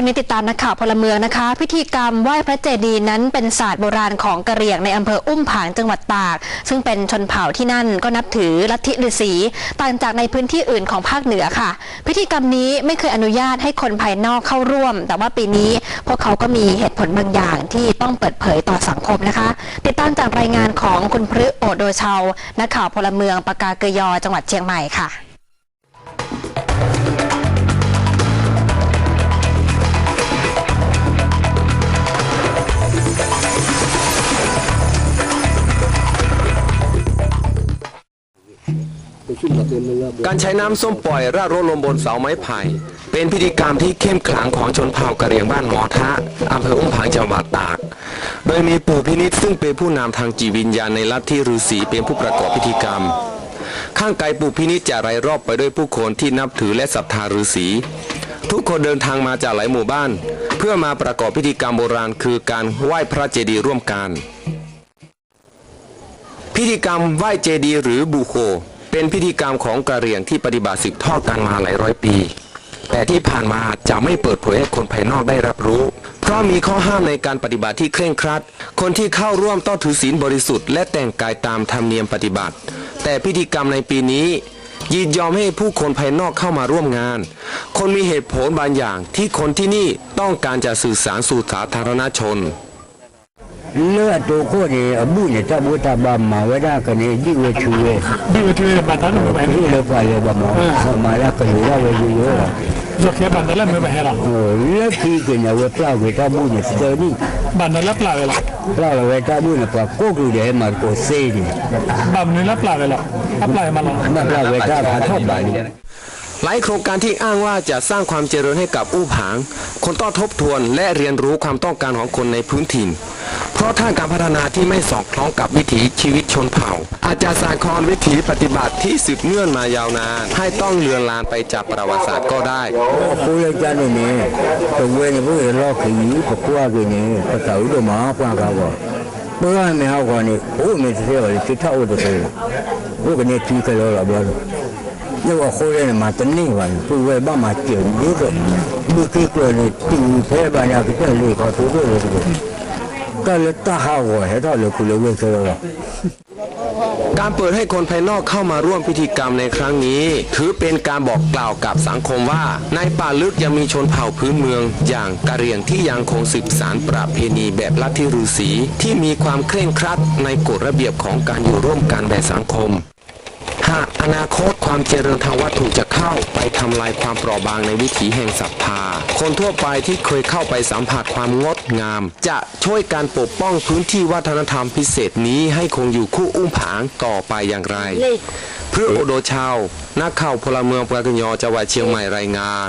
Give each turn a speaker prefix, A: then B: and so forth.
A: ช่วงนี้ติดตามนักข่าวพลเมืองนะคะ พิธีกรรมไหว้พระเจดีย์นั้นเป็นศาสตร์โบราณของกะเหรี่ยงในอำเภออุ้มผางจังหวัดตาก ซึ่งเป็นชนเผ่าที่นั่นก็นับถือลัทธิฤาษีต่างจากในพื้นที่อื่นของภาคเหนือค่ะ พิธีกรรมนี้ไม่เคยอนุญาตให้คนภายนอกเข้าร่วม แต่ว่าปีนี้พวกเขาก็มีเหตุผลบางอย่างที่ต้องเปิดเผยต่อสังคมนะคะ ติดตามจากรายงานของคุณพฤโอโดชาวนักข่าวพลเมืองปากาเกยอจังหวัดเชียงใหม่ค่ะ
B: การใช้น้ำส้มปล่อยราดรถลมบนเสาไม้ไผ่ เป็นพิธีกรรมที่เข้มขลังของชนเผ่ากะเหรี่ยงบ้านหมอทะอำเภออุ้มผางจังหวัดตาก โดยมีปู่พินิษซึ่งเป็นผู้นำทางจิตวิญญาณในลัทธิฤาษีเป็นผู้ประกอบพิธีกรรม ข้างไกลปู่พินิษจะไรรอบไปด้วยผู้คนที่นับถือและศรัทธาฤาษีทุกคนเดินทางมาจากหลายหมู่บ้าน เพื่อมาประกอบพิธีกรรมโบราณ คือการไหว้พระเจดีย์ร่วมกัน พิธีกรรมไหว้เจดีย์หรือบูโค เป็นพิธีกรรมของกะเหรี่ยงที่ปฏิบัติสืบทอดกันมาหลายร้อยปี แต่ที่ผ่านมาจะไม่เปิดเผยให้คนภายนอกได้รับรู้ เพราะมีข้อห้ามในการปฏิบัติที่เคร่งครัด คนที่เข้าร่วมต้องถือศีลบริสุทธิ์และแต่งกายตามธรรมเนียมปฏิบัติ แต่พิธีกรรมในปีนี้ยินยอมให้ผู้คนภายนอกเข้ามาร่วมงาน คนมีเหตุผลบางอย่างที่คนที่นี่ต้องการจะสื่อสารสู่สาธารณชน
C: 乐多过的，不呢，他不他爸妈，我那个呢，一个去的，一个去的，把他弄回来，
D: 一个回来爸妈，他妈
C: 那个回来回去了。Zokya bandala me bahera. Le ki ke na we pla we ta bu ne sta ni. Bandala pla vela. Pla we
D: ta bu ne pa ko ku de mar ko se ni. Bam ne la
C: pla vela. A pla e ma la. Na pla we ta pa thot ba ni.
B: หลายโครงการที่อ้างว่าจะสร้างความเจริญให้กับอู้ผาง คนต้องทบทวนและเรียนรู้ความต้องการของคนในพื้นถิ่น เพราะท่ามการพัฒนาที่ไม่สอดคล้องกับวิถีชีวิตชนเผ่า อาจารย์สาครวิถีปฏิบัติที่สืบเนื่องมายาวนาน ให้ต้องเลือนลานไปจากประวัติศาสตร์ก็ได้
C: ผู้เลี้ยงจานนี่ตัวเวงผู้เลี้ยงลอกขี้ยิ้มกับผู้ว่ากินี้ก็ต่อยตัหมาควางกับว่เมื่อไม่เอาคนนี้ผู้มีเสียเลยคิดเท่าตัวเอผู้คนนี้ที่เคยรอเระเบี้ยนี่ว่าคนเลี้ยงมาตั้งนี่วันผู้เลี้ยงบ้ามาเกี่ยวเยอะเลยมือกี้เกิดเลยตีแพ้บ้านยาคิดเท่าเลยขอตัวด้วยเลย
B: การเปิดให้คนภายนอกเข้ามาร่วมพิธีกรรมในครั้งนี้ ถือเป็นการบอกกล่าวกับสังคมว่า ในป่าลึกยังมีชนเผ่าพื้นเมือง อย่างกะเหรี่ยงที่ยังคงสืบสารประเพณีแบบลัทธิฤาษีที่มีความเคร่งครัดในกฎระเบียบของการอยู่ร่วมกันแบบสังคม หากอนาคตความเจริญทางวัตถุจะเข้าไปทำลายความเปราะบางในวิถีแห่งศรัทธา คนทั่วไปที่เคยเข้าไปสัมผัสความงดงาม จะช่วยการปกป้องพื้นที่วัฒนธรรมพิเศษนี้ให้คงอยู่คู่อุ้มผางต่อไปอย่างไร เพื่อโอโดชาว นักข่าวพลเมืองปรากญอจังหวัดเชียงใหม่รายงาน